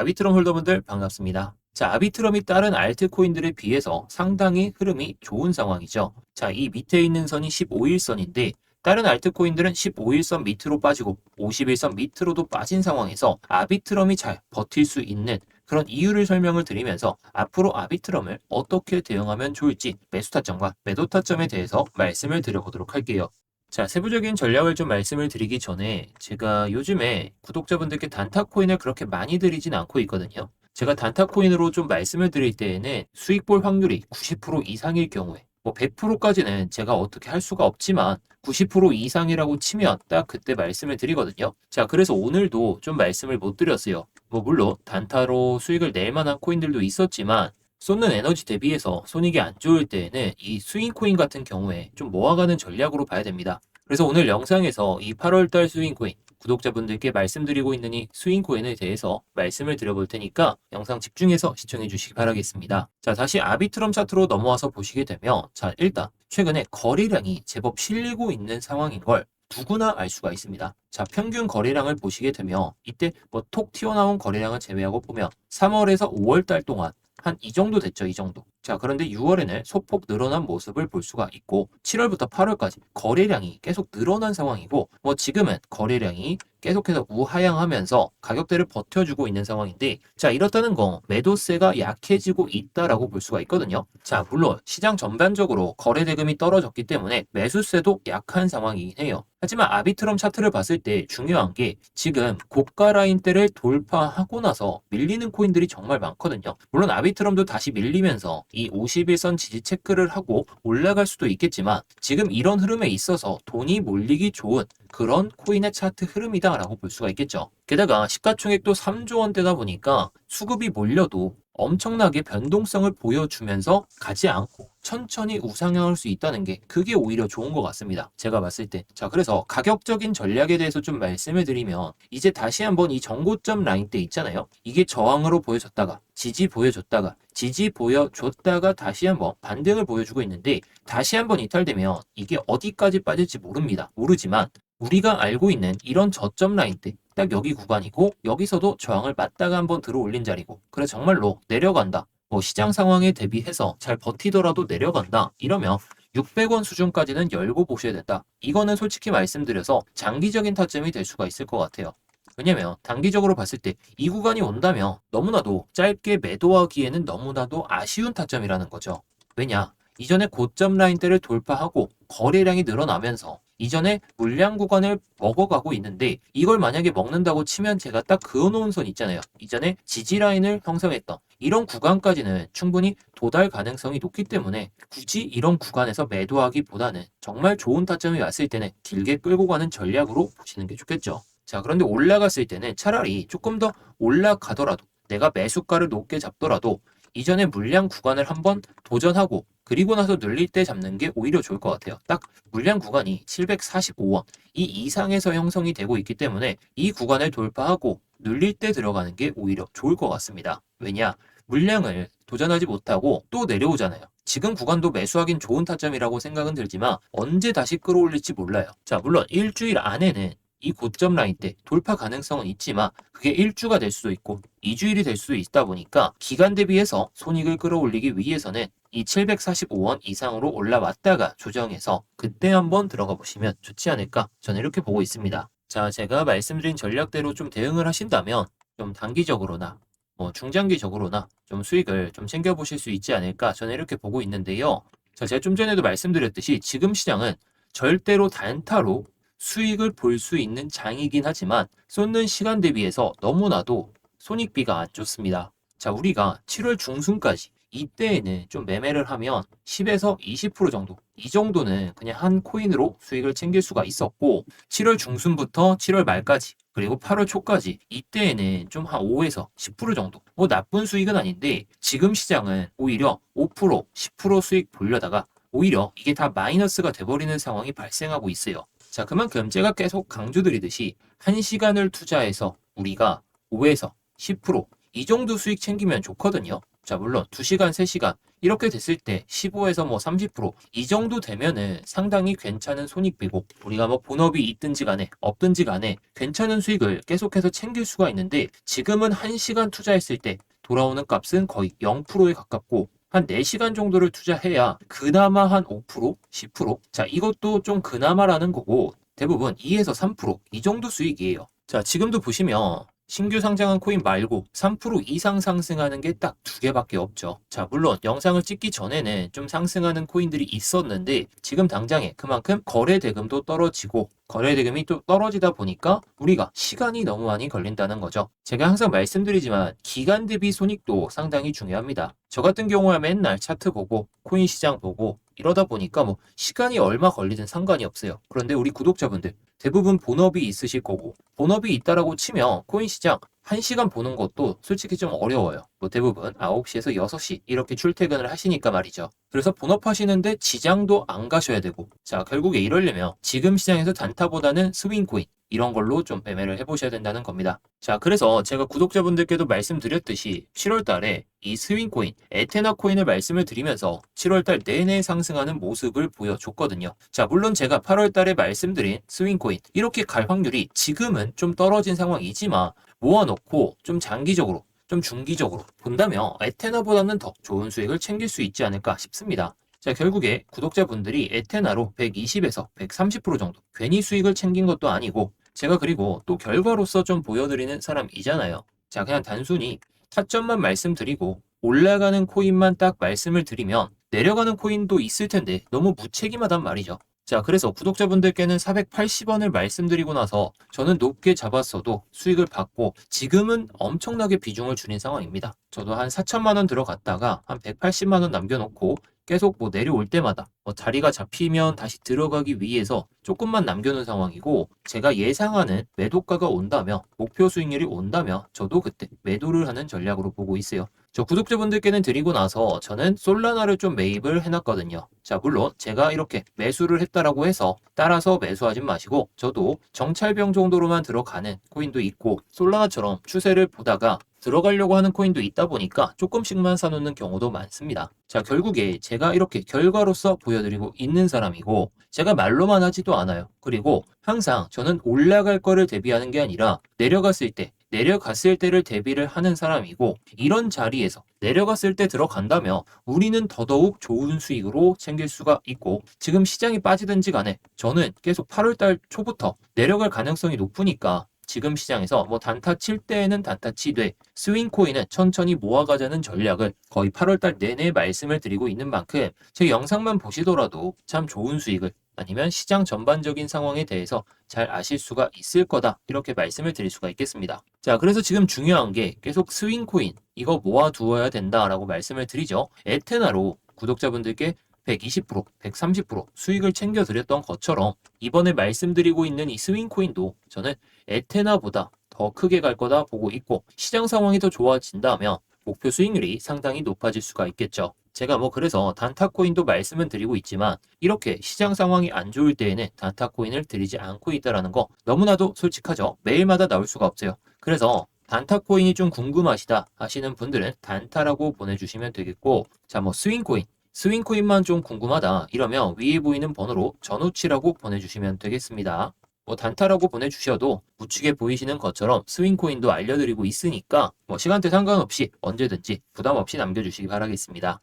아비트럼 홀더분들 반갑습니다. 자, 아비트럼이 다른 알트코인들에 비해서 상당히 흐름이 좋은 상황이죠. 자, 이 밑에 있는 선이 15일선인데 다른 알트코인들은 15일선 밑으로 빠지고 50일선 밑으로도 빠진 상황에서 아비트럼이 잘 버틸 수 있는 그런 이유를 설명을 드리면서 앞으로 아비트럼을 어떻게 대응하면 좋을지 매수 타점과 매도 타점에 대해서 말씀을 드려보도록 할게요. 자, 세부적인 전략을 좀 말씀을 드리기 전에 제가 요즘에 구독자분들께 단타 코인을 그렇게 많이 드리진 않고 있거든요. 제가 단타 코인으로 좀 말씀을 드릴 때에는 수익 볼 확률이 90% 이상일 경우에 뭐 100%까지는 제가 어떻게 할 수가 없지만 90% 이상이라고 치면 딱 그때 말씀을 드리거든요. 자, 그래서 오늘도 좀 말씀을 못 드렸어요. 뭐 물론 단타로 수익을 낼 만한 코인들도 있었지만 쏟는 에너지 대비해서 손익이 안 좋을 때에는 이 스윙 코인 같은 경우에 좀 모아가는 전략으로 봐야 됩니다. 그래서 오늘 영상에서 이 8월달 스윙 코인 구독자분들께 말씀드리고 있는 이 스윙 코인에 대해서 말씀을 드려볼 테니까 영상 집중해서 시청해 주시기 바라겠습니다. 자, 다시 아비트럼 차트로 넘어와서 보시게 되면 자, 일단 최근에 거래량이 제법 실리고 있는 상황인 걸 누구나 알 수가 있습니다. 자, 평균 거래량을 보시게 되면 이때 뭐 톡 튀어나온 거래량을 제외하고 보면 3월에서 5월 달 동안 한 이 정도 됐죠, 이 정도. 자, 그런데 6월에는 소폭 늘어난 모습을 볼 수가 있고 7월부터 8월까지 거래량이 계속 늘어난 상황이고 뭐 지금은 거래량이 계속해서 우하향하면서 가격대를 버텨주고 있는 상황인데 자 이렇다는 거 매도세가 약해지고 있다라고 볼 수가 있거든요. 자 물론 시장 전반적으로 거래 대금이 떨어졌기 때문에 매수세도 약한 상황이긴 해요. 하지만 아비트럼 차트를 봤을 때 중요한 게 지금 고가 라인대를 돌파하고 나서 밀리는 코인들이 정말 많거든요. 물론 아비트럼도 다시 밀리면서 이 51선 지지 체크를 하고 올라갈 수도 있겠지만 지금 이런 흐름에 있어서 돈이 몰리기 좋은 그런 코인의 차트 흐름이다라고 볼 수가 있겠죠. 게다가 시가총액도 3조 원대다 보니까 수급이 몰려도 엄청나게 변동성을 보여주면서 가지 않고 천천히 우상향할 수 있다는 게 그게 오히려 좋은 것 같습니다. 제가 봤을 때. 자, 그래서 가격적인 전략에 대해서 좀 말씀을 드리면 이제 다시 한번 이 정고점 라인 때 있잖아요. 이게 저항으로 보여졌다가 지지 보여줬다가 지지 보여줬다가 다시 한번 반등을 보여주고 있는데 다시 한번 이탈되면 이게 어디까지 빠질지 모릅니다. 모르지만 우리가 알고 있는 이런 저점 라인 때 딱 여기 구간이고 여기서도 저항을 맞다가 한번 들어 올린 자리고 그래 정말로 내려간다. 뭐 시장 상황에 대비해서 잘 버티더라도 내려간다. 이러면 600원 수준까지는 열고 보셔야 된다. 이거는 솔직히 말씀드려서 장기적인 타점이 될 수가 있을 것 같아요. 왜냐면 단기적으로 봤을 때 이 구간이 온다면 너무나도 짧게 매도하기에는 너무나도 아쉬운 타점이라는 거죠. 왜냐? 이전에 고점 라인대를 돌파하고 거래량이 늘어나면서 이전에 물량 구간을 먹어가고 있는데 이걸 만약에 먹는다고 치면 제가 딱 그어놓은 선 있잖아요. 이전에 지지 라인을 형성했던 이런 구간까지는 충분히 도달 가능성이 높기 때문에 굳이 이런 구간에서 매도하기보다는 정말 좋은 타점이 왔을 때는 길게 끌고 가는 전략으로 보시는 게 좋겠죠. 자, 그런데 올라갔을 때는 차라리 조금 더 올라가더라도 내가 매수가를 높게 잡더라도 이전에 물량 구간을 한번 도전하고 그리고 나서 늘릴 때 잡는 게 오히려 좋을 것 같아요. 딱 물량 구간이 745원 이 이상에서 형성이 되고 있기 때문에 이 구간을 돌파하고 늘릴 때 들어가는 게 오히려 좋을 것 같습니다. 왜냐? 물량을 도전하지 못하고 또 내려오잖아요. 지금 구간도 매수하긴 좋은 타점이라고 생각은 들지만 언제 다시 끌어올릴지 몰라요. 자, 물론 일주일 안에는 이 고점 라인 때 돌파 가능성은 있지만 그게 1주가 될 수도 있고 2주일이 될 수도 있다 보니까 기간 대비해서 손익을 끌어올리기 위해서는 이 745원 이상으로 올라왔다가 조정해서 그때 한번 들어가 보시면 좋지 않을까 저는 이렇게 보고 있습니다. 자, 제가 말씀드린 전략대로 좀 대응을 하신다면 좀 단기적으로나 뭐 중장기적으로나 좀 수익을 좀 챙겨 보실 수 있지 않을까 저는 이렇게 보고 있는데요. 자, 제가 좀 전에도 말씀드렸듯이 지금 시장은 절대로 단타로 수익을 볼 수 있는 장이긴 하지만 쏟는 시간 대비해서 너무나도 손익비가 안 좋습니다. 자, 우리가 7월 중순까지 이때에는 좀 매매를 하면 10에서 20% 정도 이 정도는 그냥 한 코인으로 수익을 챙길 수가 있었고 7월 중순부터 7월 말까지 그리고 8월 초까지 이때에는 좀 한 5에서 10% 정도 뭐 나쁜 수익은 아닌데 지금 시장은 오히려 5% 10% 수익 보려다가 오히려 이게 다 마이너스가 돼버리는 상황이 발생하고 있어요. 자, 그만큼 제가 계속 강조드리듯이 1시간을 투자해서 우리가 5에서 10%이 정도 수익 챙기면 좋거든요. 자, 물론 2시간, 3시간 이렇게 됐을 때 15에서 뭐 30%이 정도 되면은 상당히 괜찮은 손익비고 우리가 뭐 본업이 있든지 간에 없든지 간에 괜찮은 수익을 계속해서 챙길 수가 있는데 지금은 1시간 투자했을 때 돌아오는 값은 거의 0%에 가깝고 한 4시간 정도를 투자해야 그나마 한 5%, 10%? 자, 이것도 좀 그나마라는 거고 대부분 2에서 3%이 정도 수익이에요. 자, 지금도 보시면 신규 상장한 코인 말고 3% 이상 상승하는 게 딱 두 개밖에 없죠. 자, 물론 영상을 찍기 전에는 좀 상승하는 코인들이 있었는데 지금 당장에 그만큼 거래 대금도 떨어지고 거래 대금이 또 떨어지다 보니까 우리가 시간이 너무 많이 걸린다는 거죠. 제가 항상 말씀드리지만 기간 대비 손익도 상당히 중요합니다. 저 같은 경우야 맨날 차트 보고 코인 시장 보고 이러다 보니까 뭐 시간이 얼마 걸리든 상관이 없어요. 그런데 우리 구독자분들 대부분 본업이 있으실 거고 본업이 있다라고 치면 코인 시장 1시간 보는 것도 솔직히 좀 어려워요. 뭐 대부분 9시에서 6시 이렇게 출퇴근을 하시니까 말이죠. 그래서 본업 하시는데 지장도 안 가셔야 되고 자 결국에 이러려면 지금 시장에서 단타보다는 스윙코인 이런 걸로 좀 매매를 해보셔야 된다는 겁니다. 자, 그래서 제가 구독자분들께도 말씀드렸듯이 7월 달에 이 스윙코인, 에테나 코인을 말씀을 드리면서 7월 달 내내 상승하는 모습을 보여줬거든요. 자, 물론 제가 8월 달에 말씀드린 스윙코인, 이렇게 갈 확률이 지금은 좀 떨어진 상황이지만 모아놓고 좀 장기적으로 좀 중기적으로 본다면 에테나보다는 더 좋은 수익을 챙길 수 있지 않을까 싶습니다. 자, 결국에 구독자분들이 에테나로 120에서 130% 정도 괜히 수익을 챙긴 것도 아니고 제가 그리고 또 결과로서 좀 보여드리는 사람이잖아요. 자, 그냥 단순히 타점만 말씀드리고 올라가는 코인만 딱 말씀을 드리면 내려가는 코인도 있을 텐데 너무 무책임하단 말이죠. 자, 그래서 구독자분들께는 480원을 말씀드리고 나서 저는 높게 잡았어도 수익을 받고 지금은 엄청나게 비중을 줄인 상황입니다. 저도 한 4천만 원 들어갔다가 한 180만 원 남겨놓고 계속 뭐 내려올 때마다 뭐 자리가 잡히면 다시 들어가기 위해서 조금만 남겨놓은 상황이고 제가 예상하는 매도가가 온다면 목표 수익률이 온다면 저도 그때 매도를 하는 전략으로 보고 있어요. 저 구독자분들께는 드리고 나서 저는 솔라나를 좀 매입을 해놨거든요. 자 물론 제가 이렇게 매수를 했다라고 해서 따라서 매수하진 마시고 저도 정찰병 정도로만 들어가는 코인도 있고 솔라나처럼 추세를 보다가 들어가려고 하는 코인도 있다 보니까 조금씩만 사놓는 경우도 많습니다. 자, 결국에 제가 이렇게 결과로서 보여드리고 있는 사람이고, 제가 말로만 하지도 않아요. 그리고 항상 저는 올라갈 거를 대비하는 게 아니라 내려갔을 때, 내려갔을 때를 대비를 하는 사람이고, 이런 자리에서 내려갔을 때 들어간다면 우리는 더더욱 좋은 수익으로 챙길 수가 있고, 지금 시장이 빠지든지 간에 저는 계속 8월달 초부터 내려갈 가능성이 높으니까 지금 시장에서 뭐 단타 칠 때에는 단타 치되 스윙 코인은 천천히 모아가자는 전략을 거의 8월달 내내 말씀을 드리고 있는 만큼 제 영상만 보시더라도 참 좋은 수익을 아니면 시장 전반적인 상황에 대해서 잘 아실 수가 있을 거다 이렇게 말씀을 드릴 수가 있겠습니다. 자 그래서 지금 중요한 게 계속 스윙 코인 이거 모아두어야 된다라고 말씀을 드리죠. 에테나로 구독자분들께 120%, 130% 수익을 챙겨드렸던 것처럼 이번에 말씀드리고 있는 이 스윙코인도 저는 에테나보다 더 크게 갈 거다 보고 있고 시장 상황이 더 좋아진다면 목표 수익률이 상당히 높아질 수가 있겠죠. 제가 뭐 그래서 단타코인도 말씀은 드리고 있지만 이렇게 시장 상황이 안 좋을 때에는 단타코인을 드리지 않고 있다라는 거 너무나도 솔직하죠. 매일마다 나올 수가 없어요. 그래서 단타코인이 좀 궁금하시다 하시는 분들은 단타라고 보내주시면 되겠고 자 뭐 스윙코인 스윙코인만 좀 궁금하다 이러면 위에 보이는 번호로 전우치라고 보내주시면 되겠습니다. 뭐 단타라고 보내주셔도 우측에 보이시는 것처럼 스윙코인도 알려드리고 있으니까 뭐 시간대 상관없이 언제든지 부담 없이 남겨주시기 바라겠습니다.